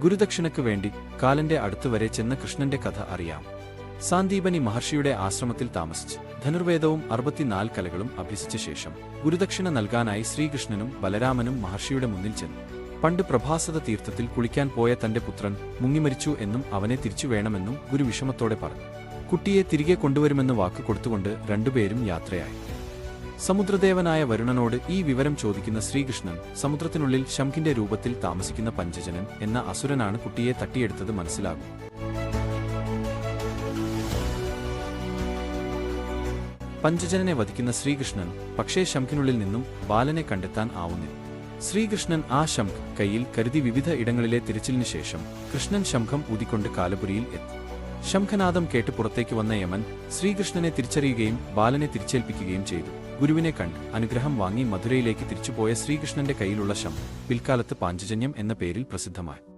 ഗുരുദക്ഷിണയ്ക്കു വേണ്ടി കാലന്റെ അടുത്തുവരെ ചെന്ന കൃഷ്ണന്റെ കഥ അറിയാം. സാന്ദീപനി മഹർഷിയുടെ ആശ്രമത്തിൽ താമസിച്ച് ധനുർവേദവും അറുപത്തിനാല് കലകളും അഭ്യസിച്ച ശേഷം ഗുരുദക്ഷിണ നൽകാനായി ശ്രീകൃഷ്ണനും ബലരാമനും മഹർഷിയുടെ മുന്നിൽ ചെന്നു. പണ്ട് പ്രഭാസത തീർത്ഥത്തിൽ കുളിക്കാൻ പോയ തന്റെ പുത്രൻ മുങ്ങിമരിച്ചു എന്നും അവനെ തിരിച്ചു വേണമെന്നും ഗുരു വിഷമത്തോടെ പറഞ്ഞു. കുട്ടിയെ തിരികെ കൊണ്ടുവരുമെന്ന് വാക്ക് കൊടുത്തുകൊണ്ട് രണ്ടുപേരും യാത്രയായി. സമുദ്രദേവനായ വരുണനോട് ഈ വിവരം ചോദിക്കുന്ന ശ്രീകൃഷ്ണൻ സമുദ്രത്തിനുള്ളിൽ ശംഖിന്റെ രൂപത്തിൽ താമസിക്കുന്ന പഞ്ചജനൻ എന്ന അസുരനാണ് കുട്ടിയെ തട്ടിയെടുത്തത് മനസ്സിലാകും. പഞ്ചജനനെ വധിക്കുന്ന ശ്രീകൃഷ്ണൻ പക്ഷേ ശംഖിനുള്ളിൽ നിന്നും ബാലനെ കണ്ടെത്താൻ ആവുന്നില്ല. ശ്രീകൃഷ്ണൻ ആ ശംഖ് കയ്യിൽ കരുതി വിവിധ ഇടങ്ങളിലെ തിരച്ചിലിനു ശേഷം കൃഷ്ണൻ ശംഖം ഊതിക്കൊണ്ട് കാലപുരിയിൽ എത്തി. ശംഖനാദം കേട്ട് പുറത്തേക്ക് വന്ന യമൻ ശ്രീകൃഷ്ണനെ തിരിച്ചറിയുകയും ബാലനെ തിരിച്ചേൽപ്പിക്കുകയും ചെയ്തു. ഗുരുവിനെ കണ്ട് അനുഗ്രഹം വാങ്ങി മധുരയിലേക്ക് തിരിച്ചുപോയ ശ്രീകൃഷ്ണന്റെ കയ്യിലുള്ള ശം പിൽക്കാലത്ത് പാഞ്ചജന്യം എന്ന പേരിൽ പ്രസിദ്ധമായി.